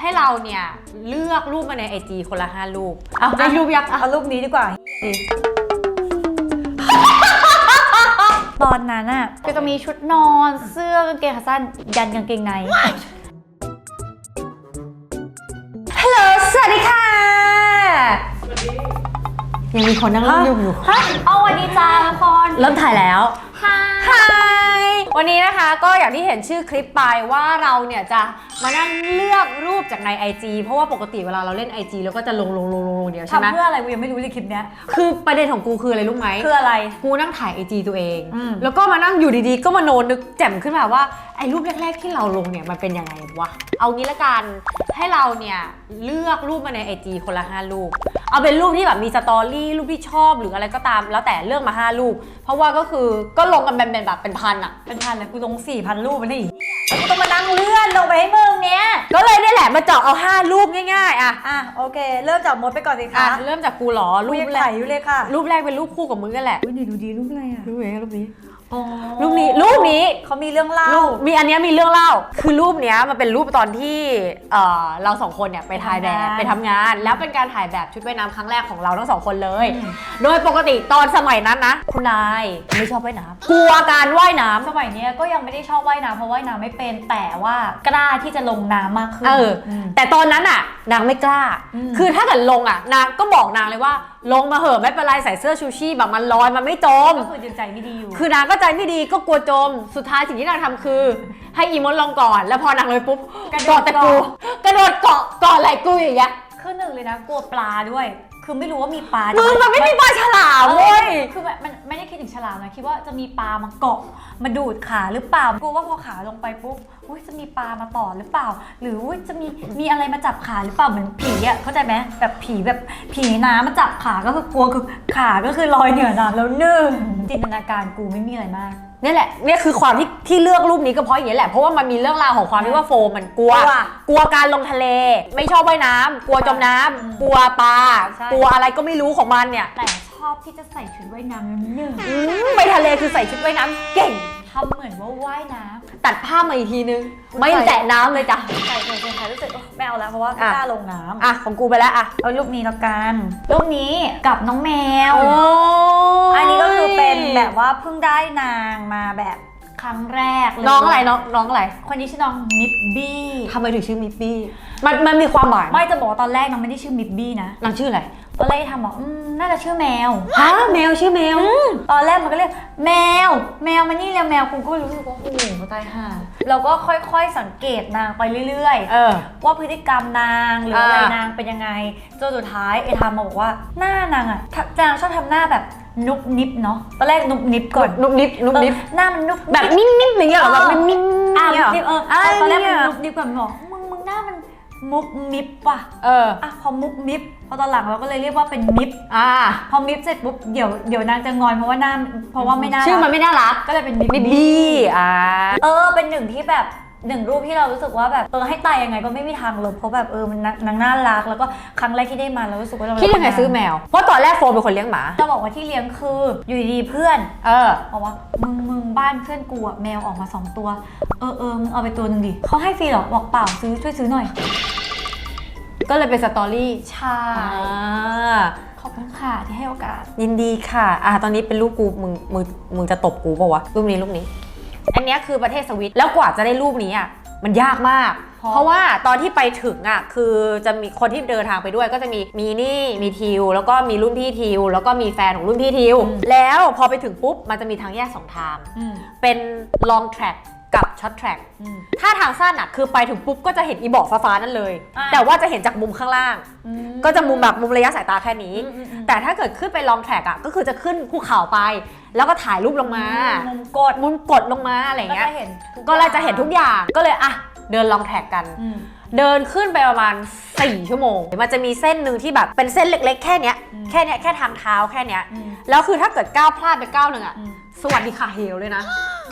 ให้เราเนี่ยเลือกรูปมาในไอจีคนละห้ารูปเอาได้รูปยักษ์เอารูปนี้ดีกว่าดีตอนนั้นอะก็จะมีชุดนอนเสื้อกางเกงขาสั้นยันกางเกงในฮัลโหลสวัสดีค่ะยังมีคนนั่งเล่นยุ่งอยู่ ฮะเอาวันดีจ้าละครเริ่มถ่ายแล้วฮาฮาย วันนี้นะคะก็อย่างที่เห็นชื่อคลิปไปว่าเราเนี่ยจะมานั่งเลือกรูปจากใน IG เพราะว่าปกติเวลาเราเล่น IG เราก็จะลงลงลง ลงลงเดียวใช่ไหมทำเพื่ออะไรกูยังไม่รู้เลยคลิปเนี้ยคือประเด็นของกูคืออะไรรู้ไหมคืออะไร กูนั่งถ่าย IG ตัวเอง อืม แล้วก็มานั่งอยู่ดีๆ ก็มาโนนึกแจ่มขึ้นมาว่าไอ้รูปแรกๆที่เราลงเนี่ยมันเป็นยังไงวะ เอางี้ละกันให้เราเนี่ยเลือกรูปมาใน IG คนละ5รูป เอาเป็นรูปที่แบบมีสตอรี่รูปที่ชอบหรืออะไรก็ตาม แล้วแต่เลือกมา5รูป เพราะว่าก็คือก็ลงกันเป็นแบบเป็นพันอะ เป็นพันเลยกูลงสี่พันรูปมันได้อีกกูต้องมานั่งเลื่อนลงไปให้มึงเนี้ยก็เลยนี่แหละมาเจาะเอา 5 รูปง่ายๆอะอะโอเค เริ่มจากมดไปก่อนสิอะคะเริ่มจากกูเหรอรูรูปปแรแรกกอยู่เลยค่ะ รูปแรกเป็นรูปคู่กับมึงนั่นแหละ อุ้ยนี่ดูดีรูปอะไรอะ รูปไหนรูปนี้อ๋อ รูปนี้รูปนี้ เขามีเรื่องเล่า รูปมีอันเนี้ยมีเรื่องเล่า คือรูปเนี้ยมันเป็นรูปตอนที่เอ่อเราสองคนเนี่ยไปถ่ายแบบไปไปทำทำงานงานแล้วเป็นการถ่ายแบบชุดว่ายน้ำครั้งแรกของเราทั้งสองคนเลยอืมโดยปกติตอนสมัยนั้นนะคุณนายไม่ชอบว่ายน้ำกลัวการว่ายน้ำ สมัยเนี้ยก็ยังไม่ได้ชอบว่ายน้ำเพราะว่ายน้ำไม่เป็นแต่ว่ากล้าที่จะลงน้ำมากขึ้นเอออมแต่ตอนนั้นอะ นางไม่กล้า อืม คือถ้าเกิดลงอะนางก็บอกนางเลยว่าลงมาเหอะไม่เป็นไรใส่เสื้อชูชีพแบบมันลอยมันไม่จม ก็คือยังใจไม่ดีอยู่ คือนางก็ใจไม่ดีก็กลัวจม สุดท้ายสิ่งที่นางทำคือ ให้อีมดลงก่อน แล้วพอนางเลยปุ๊บกระโดด เกาะแต่กูก่อนกระโดดเกาะเกาะไหล่กูอย่างเงี้ยคือหนึ่งเลยนะกลัวปลาด้วย คือไม่รู้ว่ามีปลามึงมันไม่มีปลาฉลามเออเว้ยคือมันมันไม่ได้คิดถึงฉลามนะคิดว่าจะมีปลามาเกาะมาดูดขาหรือเปล่ากลัวว่าพอขาลงไปปุ๊บอุ้ยจะมีปลามาต่อหรือเปล่า หรืออุ้ยจะมีมีอะไรมาจับขาหรือเปล่าเหมือนผีอะเข้าใจไหมแบบผีแบบผีน้ำมาจับขาก็คือกลัวคือขาก็คือลอยเหนือน้ำแล้วหนึ่งจินตนาการกูไม่มีอะไรมาก นี่แหละเนี่ยคือความที่ที่เลือกรูปนี้ก็เพราะอย่างนี้แหละเพราะว่ามันมีเรื่องราวของความที่ว่าโฟมมันกลัว กลัวกลัวการลงทะเล ไม่ชอบว่ายน้ำกลัวจมน้ำอืมกลัวปลาใช่ กลัวอะไรก็ไม่รู้ของมันเนี่ยแต่ชอบที่จะใส่ชุดว่ายน้ำแล้วหนึ่งอืมไปทะเลคือใส่ชุดว่ายน้ำเก่ง ทำเหมือนว่าว่ายน้ตัดผ้าพมาอีกทีนึง ไม่แตะน้ำเลยจ้ะำใส่ใส่ใส่ใส่รู้สึกโอ๊ยไม่เอาแล้วเพราะว่าไม่อะ กล้าลงน้ำอะ ของกูไปแล้วอะเอารูปนี้แล้วกันรูปนี้กับน้องแมวโอ้อันนี้ก็คือเป็นแบบว่าเพิ่งได้นางมาแบบ ครั้งแรกเลยน้องอะไรน้องน้องอะไรคนนี้ชื่อน้องมิบบี้ทำไมถึงชื่อมิปปี้มันมันมีความหมายไหมไม่จะบอกว่าตอนแรกน้องไม่ได้ชื่อมิบบี้นะนางชื่ออะไรตอนแรกทำบอกอืมน่าจะชื่อแมวฮะแมวชื่อแมวตอนแรกมันก็เรียกแมว แมวมานี่แล้วแมวกูก็รู้สึกว่าโอ้โหตายห่าเราก็ค่อยๆสังเกตนางไปเรื่อยๆ เออ ว่าพฤติกรรมนางหรืออะไรอ่านนางเป็นยังไงจนสุดท้ายไอ้ทามมาบอกว่าหน้านางอะถ้านางชอบทำหน้าแบบ นุบนิบเนาะตอนแรกนุบนิบก่อนนุบนิบนุบนิบเออหน้ามันนุบแบบนิ่มๆอย่างเงี้ยเหรอแบบนิ่มๆอะเนี่ยเหรอนิบเอออะตอนแรกมันเนี่ยนุบนิบก่อนบอกมึงมึงหน้ามันมุบมิบว่ะเอออะพอมุบมิบพอตอนหลังเราก็เลยเรียกว่าเป็นมิบอ่าพอมิบเสร็จปุ๊บเดี๋ยวเดี๋ยวนางจะงอนเพราะว่าหน้าเพราะว่าไม่น่าชื่อมัรันกไม่น่ารักก็เลยเป็นมิบมิบบี้อ่าเออเป็นหนึ่งที่แบบ หนึ่งรูปที่เรารู้สึกว่าแบบเออให้ตายยังไงก็ไม่มีทางลบเพราะแบบเออมันนางน่ารัก แล้วก็ครั้งแรกที่ได้มาเรารู้สึกว่าเราคิดยังไงซื้อแมว เพราะตอนแรกโฟมเป็นคนเลี้ยงหมา จะบอกว่าที่เลี้ยงคืออยู่ดีๆเพื่อน เออบอกว่ามึงมึงบ้านเพื่อนกูอะแมวออกมาสองตัว เออเออมึงเอาไปตัวหนึงดิเขาให้ฟรีเหรอบอกเปล่าซื้อช่วยซื้อหน่อยก็เลยเป็นสตอรี่ใช่อ่าขอบคุณค่ะที่ให้โอกาส ยินดีค่ะ อ่าตอนนี้เป็นรูปกูมึงมึงมึงจะตบกูเปล่าวะรูปนี้รูปนี้ อันเนี้ยคือประเทศสวิตแล้วกว่าจะได้รูปนี้อะมันยากมากเพราะเพราะว่าตอนที่ไปถึงอะคือจะมีคนที่เดินทางไปด้วย ก็จะมีมีนี่มีทิว แล้วก็มีรุ่นพี่ทิว แล้วก็มีแฟนของรุ่นพี่ทิว แล้วพอไปถึงปุ๊บมันจะมีทางแยกสองทางอืมเป็น long track กับ short track อืมถ้าทางสั้นอะคือไปถึงปุ๊บก็จะเห็นอีบอกฟ้าๆนั่นเลยอ่าแต่ว่าจะเห็นจากมุมข้างล่างอืมก็จะมุมแบบมุมระยะสายตาแค่นี้อืมอืมอืมแต่ถ้าเกิดขึ้นไปลองแทร็กอะก็คือจะขึ้นภูเขาไป แล้วก็ถ่ายรูปลงมา มุมกดมุมกดลงมาอะไรก็เงี้ยจะเห็นทุก็เลยจะเห็นทุกอย่างก็เลยอะเดินลองแทร็กกันอืมเดินขึ้นไปประมาณ 4 ชั่วโมง มันจะมีเส้นหนึ่งที่แบบเป็นเส้นเล็ก ๆ แค่เนี้ยอืมแค่เนี้ยแค่ทางเท้าแค่เนี้ยอืมแล้วคือถ้าเกิดก้าวพลาดไปก้าวหนึ่งอะอืมสวัสดีค่ะเฮลเลยนะ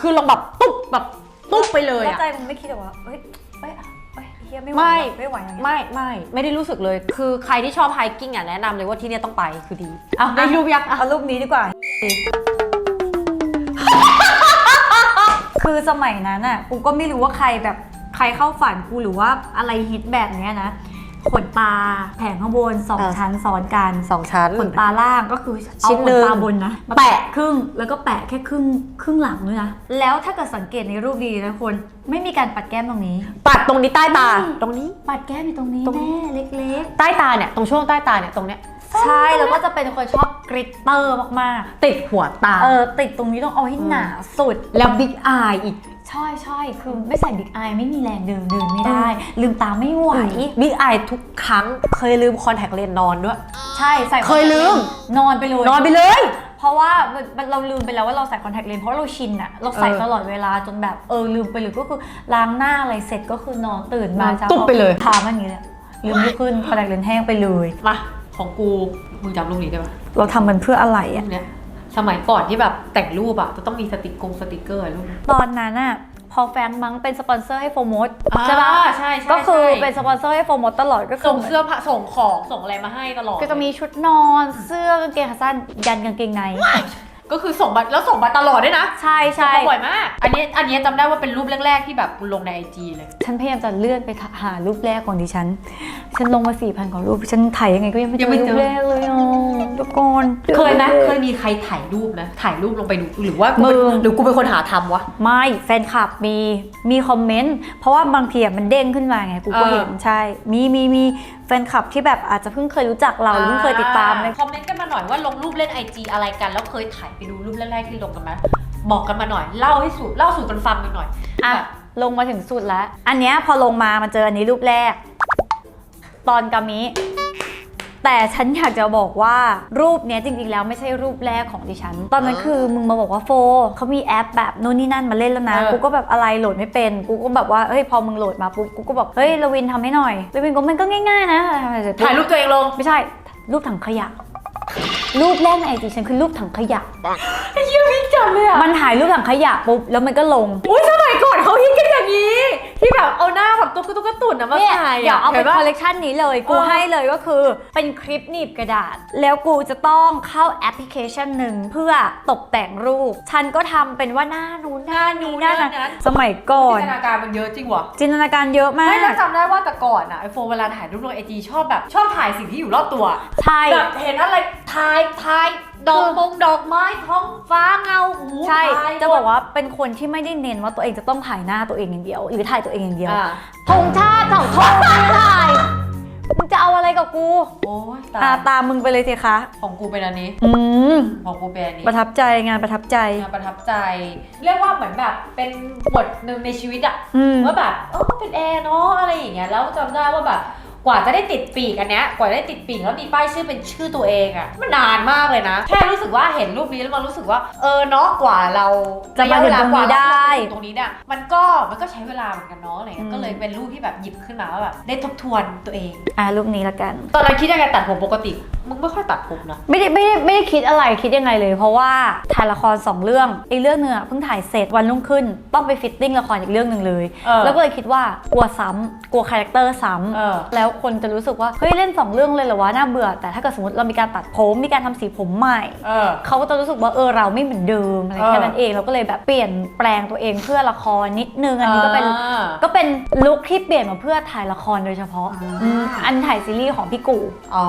คือลงแบบตุ๊บแบบ ตุ๊บไปเลยแล้วอะใจมึงไม่คิดหรอว่าเฮ้ยเฮ้ยเฮ้ยเฮียไม่ไหวไม่ ว่ะไม่ไหวอย่างเงี้ย ไม่ไม่ไม่ได้รู้สึกเลย คือใครที่ชอบไฮกิ้งอะแนะนำเลยว่าที่เนี่ยต้องไปคือดีเอาได้รูปยักษ์เอารูปนี้ดีกว่า คือสมัยนั้นอะ กูก็ไม่รู้ว่าใครแบบใครเข้าฝันกูหรือว่าอะไรฮิตแบบเนี้ยนะ ขนตาแผงข้างบนสองเออชั้นซ้อนกันสองชั้น ขนตาล่างก็คือชิ้เอานขหนึ่นงตาบนนะมาแปะแปะ ครึ่งแล้วก็แปะแค่ครึ่งครึ่งหลังด้วยนะแล้วถ้าเกิดสังเกตในรูปดีๆนะคนไม่มีการปัดแก้มตรงนี้ ปัดตรงนี้ใต้ตา อืม ตรงนี้ ปัดแก้มอยู่ตรงนี้ตรงนี้แน่เล็ก ใต้ตาเนี่ย ตรงช่วงใต้ตาเนี่ย ตรงเนี้ยๆ ใช่แล้วก็จะเป็นคนชอบกริตเตอร์มากติดหัวตา ๆ เออติดตรงนี้ต้องเอาให้หนาสุด แล้วบิ๊กอายอีก ใช่ใช่คือไม่ใส่บิ๊กอายไม่มีแรงเดินเดินไม่ได้ ลืมตาไม่ไหว บิ๊กอายทุกครั้งเคยลืมคอนแทคเลนส์นอนด้วย ใช่ใส่เคยลืม นอนไปเลย นอนไปเลย เพราะว่ามันมันเราลืมไปแล้วว่าเราใส่คอนแทคเลนส์เพราะเราชินอะเราใส่เออตลอดเวลาจนแบบเออลืมไปเลยก็คือล้างหน้าอะไรเสร็จก็คือนอนตื่นมานอนช้าตุ๊บไปเลย ทามันอย่างนี้เลยลืมลุกขึ้นคอนแทคเลนส์แห้งไปเลย มา ของกูมึงจำรูปนี้ได้ปะเราทำมันเพื่ออะไรรูอะปเนี้ยสมัยก่อนที่แบบแต่งรูปอะจะต้องมีสติกกงสติกเกอร์อะรูปนี้ตอนนั้นอะพอแฟรงค์มั้งเป็นสปอนเซอร์ให้โฟมดอ่าใช่ปะใช่ใช่ก็คือใช่เป็นสปอนเซอร์ให้โฟมดตลอดก็คือส่งเสื้อผ้าส่งของส่งอะไรมาให้ตลอดก็จะมีชุดนอนเสื้อกางเกงขาสั้นยันกางเกงใน ก็คือส่งมาแล้วส่งมาตลอดด้วยนะใช่ใช่ส่งมาบ่อยมาก อันนี้อันนี้จำได้ว่าเป็นรูปแรก ๆ ที่แบบลงในไอจีเลย ฉันพยายามจะเลื่อนไปหารูปแรกของดิฉัน ฉันลงมาสี่พันกว่ารูป ฉันถ่ายยังไงก็ยังไม่เจยังไม่อเจรูอปแรกเลยอะทุกคนเคยไหมเคยมีใครถ่ายรูปไหมถ่ายรูปลงไปดูหรือว่ากูมึเป็นงหรือกูเป็นคนหาทำวะ ไม่แฟนคลับมีมีคอมเมนต์เพราะว่าบางทีอะมันเด้งขึ้นมาไงกูก็เออเห็นใช่ มีมีมี แฟนคลับที่แบบอาจจะเพิ่งเคยรู้จักเราหรือเพิ่งเคยติดตามเลยคอมเมนต์กันมาหน่อยว่าลงรูปเล่นไอจีอะไรกัน แล้วเคยถ่ายไปดูรูปแรกๆที่ลงกันไหมบอกกันมาหน่อย เล่าให้สู่เล่าสู่กันฟังกันหน่อยอะแบบลงมาถึงสุดแล้ว อันเนี้ยพอลงมามันเจออันนี้รูปแรก ตอนกามิ แต่ฉันอยากจะบอกว่ารูปเนี้ยจริงๆ แล้วไม่ใช่รูปแรกของดิฉัน ตอนนั้นคือมึงมาบอกว่าโฟเขามีแอปแบบนู่นนี่นั่นมาเล่นแล้วนะ เออ กูก็แบบอะไรโหลดไม่เป็น กูก็แบบว่าเฮ้ยพอมึงโหลดมาปุ๊บกูก็บอกเฮ้ยลวินทำให้หน่อยลวินก็มันก็ง่ายๆ นะทำอะไรเสร็จปุ๊บ ถ่ายรูปตัวเองลง ไม่ใช่ รูปถังขยะ รูปแรกในไอจีฉันคือรูปถังขยะไอ้เหี้ยพี่จำเลยอะมันถ่ายรูปถังขยะปุ๊บ แล้วมันก็ลง อุ้ยสมัยก่อนเขาฮิตกันอย่างนี้ ที่แบบเอาหน้าแบบตุ๊กตุ๊กตุ่นอะมาเนี่ยถ่ายเดี๋ยวเอาเป็นห็นปะคอลเลกชันนี้เลย กูเออ ให้เลยก็คือเป็นคลิปหนีบกระดาษ แล้วกูจะต้องเข้าแอปพลิเคชันหนึ่งเพื่อตกแต่งรูป ฉันก็ทำเป็นว่าหน้านู้นหน้านี้หน้านั้นสมัยก่อน จินตนาการมันเยอะจริงวะจินตนาการเยอะมาไม่แล้วกจำได้ว่าแต่ก่อนอะไอโฟนเวลาถ่ายรูปลงไอจีชอบแบบ ชอบถ่ายสิ่งที่อยู่รอบตัว ใช่ แบบเห็นอะไรถ่ายถ่ายดอกมงดอกไม้ท้องฟ้าเงาหูใช่ ถ่ายจะบอกว่าเป็นคนที่ไม่ได้เน้นว่าตัวเองจะต้องถ่ายหน้าตัวเองอย่างเดียว หรือถ่ายตัวเองอย่างเดียวอ่าธงชาติเถ่าทองไม่ถ่ายมึงจะเอาอะไรกับกูโอ้ยตาอ่ายตามมึงไปเลยสิคะของกูเป็นอันนี้ อืมของกูเป็นอันนี้ประทับใจงานประทับใจ งานประทับใจ เรียกว่าเหมือนแบบเป็นบทหนึ่งในชีวิตอะอืม ว่าแบบเออเป็นแอร์เนาะอะไรอย่างเงี้ยแล้วจำได้ว่าแบบ กว่าจะได้ติดปีกอันเนี้ยกว่าจะได้ติดปีกแล้วมีป้ายชื่อเป็นชื่อตัวเองอะมันนานมากเลยนะ แค่รู้สึกว่าเห็นรูปนี้แล้วมันรู้สึกว่า เออเนาะกว่าเราจะมาถึงตรงนี้ได้ระยะเวลากว่าเราจะถึงตรงนี้เนี่ยมันก็มันก็ใช้เวลาเหมือนกันเนาะอะไรเงี้อืยมก็เลยเป็นรูปที่แบบหยิบขึ้นมาว่าแบบได้ทบทวนตัวเอง อ่ารูปนี้ละกัน ตอนนั้นคิดยังไงตัดผมปกติ มึงไม่ค่อยตัดผมนะ ไม่ได้ไม่ได้ไม่ได้คิดอะไรคิดยังไงเลย เพราะว่าถ่ายละครสองเรื่องอีกเรื่องหนึงอะเพิ่งถ่ายเสร็จวันรุ่งขึ้น ต้องไปฟิตติ้งละครอีกเรื่องหนึ่งเลย เออแล้วก็เลยคิดว่ากลัวซ้ำกลัวคาแรคเตอร์ซ้เออำแล้วคนจะรู้สึกว่าเฮ้ยเล่นสองเรื่องเลยเหรอวะน่าเบื่อ แต่ถ้าเกิดสมมติเรามีการตัดผมมีการทำสีผมใหม่ เออ เขาก็จะรู้สึกว่าเออเราไม่เหมือนเดิมอะไรเออ แค่นั้นเองเราก็เลยแบบเปลี่ยนแปลงตัวเองเพื่อละครนิดนึงอันนี้ก็เป็นอ่า ก็เป็นลุคที่เปลี่ยนมาเพื่อถ่ายละครโดยเฉพาะอ่าอืมอันถ่ายซีรีส์ของพี่กู อ๋อ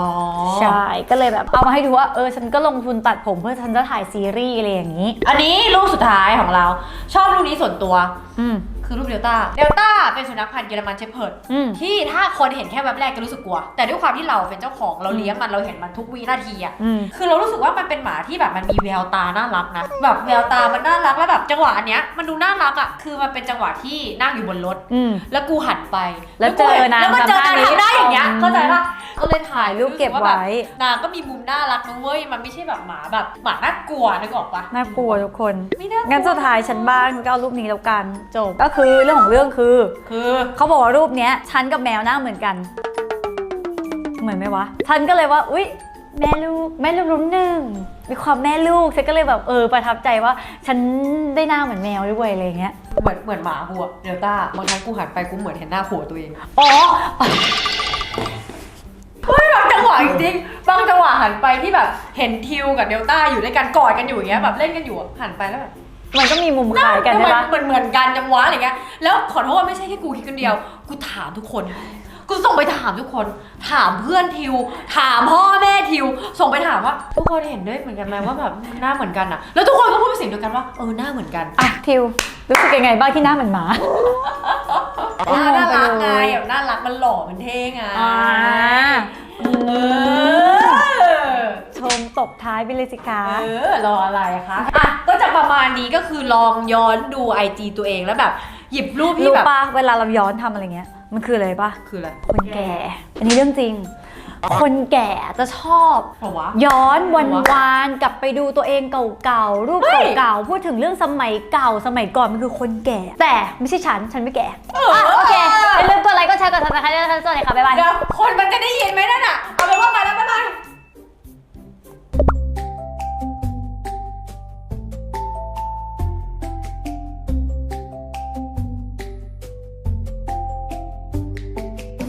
ใช่ก็เลยแบบเอามาให้ดูว่าเออฉันก็ลงทุนตัดผมเพื่อฉันจะถ่ายซีรีส์อะไรอย่างนี้ อันนี้รูปสุดท้ายของเรา ชอบรูปนี้ส่วนตัว อืม คือรูปเดลต้า เดลต้าเป็นสุนัขพันธุ์เยอรมันเชพเพิร์ดอืม ที่ถ้าคนเห็นแค่แวบแรกจะรู้สึกกลัว แต่ด้วยความที่เราเป็นเจ้าของเราเลี้ยงมันเราเห็นมันทุกวินาทีอะอืม คือเรารู้สึกว่ามันเป็นหมาที่แบบมันมีแววตาน่ารักนะ แบบแววตามันน่ารักแล้วแบบจังหวะอันเนี้ยมันดูน่ารักอะคือมันเป็นจังหวะที่นั่งอยู่บนรถ อืม แล้วกูหันไปแล้วเจอนางแล้วก็เจอนางทำท่านี้ ทำได้อย่างเงี้ยอืมเข้าใจปะก็ เลยถ่ายรูปเก็บไว้รู้สึาแบบนางก็มีมุมน่ารักนะเว้ย มันไม่ใช่แบบหมาแบบหมาน่ากลัวนึกออกปะน่ากลัวทุกคนไม่น่ากลัวงั้นสุดท้ายฉันบ้างก็เอารูปนี้แล้วกัน จบ ก็คือเรื่องของเรื่องคือ คือเขาบอกว่ารูปเนี้ยฉันกับแมวหน้าเหมือนกัน เหมือนไหมวะ ฉันก็เลยว่า อุ๊ยแม่ลูกแม่ลูกรุ่นหนึ่งมีความแม่ลูกฉันก็เลยแบบเออประทับใจว่า ฉันได้หน้าเหมือนแมวด้วยอะไรอย่างเงี้ยเหมือนเหมือนหมากูอะเดลต้าบางครั้งกูหันไปกูเหมือนเห็นหน้าผัวตัวเองอ๋อเฮ้ยแบบจัง หวะจริงๆบางจังหวะหันไปที่แบบเห็นทิวกับเดลต้าอยู่ด้วยกันกอดกันอยู่อย่างเงี้ยแบบเล่นกันอยู่อะหันไปแล้วแบบมันก็มีมุมหน้าขายกันทำไมใช่ปะ เหมือนเหมือนกันจังวะอะไรเงี้ยแล้วขอโทษไม่ใช่แค่กูคิดคนเดียว กูถามทุกคน กูส่งไปถามทุกคน ถามเพื่อนทิว ถามพ่อแม่ทิว ส่งไปถามว่า ทุกคนเห็นด้วยเหมือนกันไหมว่าแบบหน้าเหมือนกันอะแล้วทุกคนก็พูดเป็นเสียงเดียวกันว่าเออหน้าเหมือนกัน อะทิวรู้สึกยังไงบ้างที่หน้าเหมือนหมาหน้าน่ารักไงไปเลยแบบน่ารักมันหล่อมันเท่ไงอ่า เออ ชมตบท้ายไปเลยสิคะ เออ รออะไรคะ อะ ก็จะประมาณนี้ก็คือลองย้อนดู IG ตัวเองแล้วแบบ หยิบรูปที่รู้แบบปะเวลาเราย้อนทำอะไรเงี้ย มันคืออะไรปะคืออะไรคนแก่ อันนี้เรื่องจริง คนแก่จะชอบเหรอวะ ย้อนวันเหรอวานๆกลับไปดูตัวเองเก่าๆ รูปเฮ้ย เก่าๆ พูดถึงเรื่องสมัยเก่าสมัยก่อนมันคือคนแก่ แต่ไม่ใช่ฉัน ฉันไม่แก่เอออะโอเค อย่าลืมกวอะไรก็ใช้กดซับสไครต์ด้วยนะคะสวัสดีค่ะบ๊ายบาย เดี๋ยวคนมันจะได้ยินไหมนั่นอะ เอาเป็นว่าไปแล้วบ๊ายบาย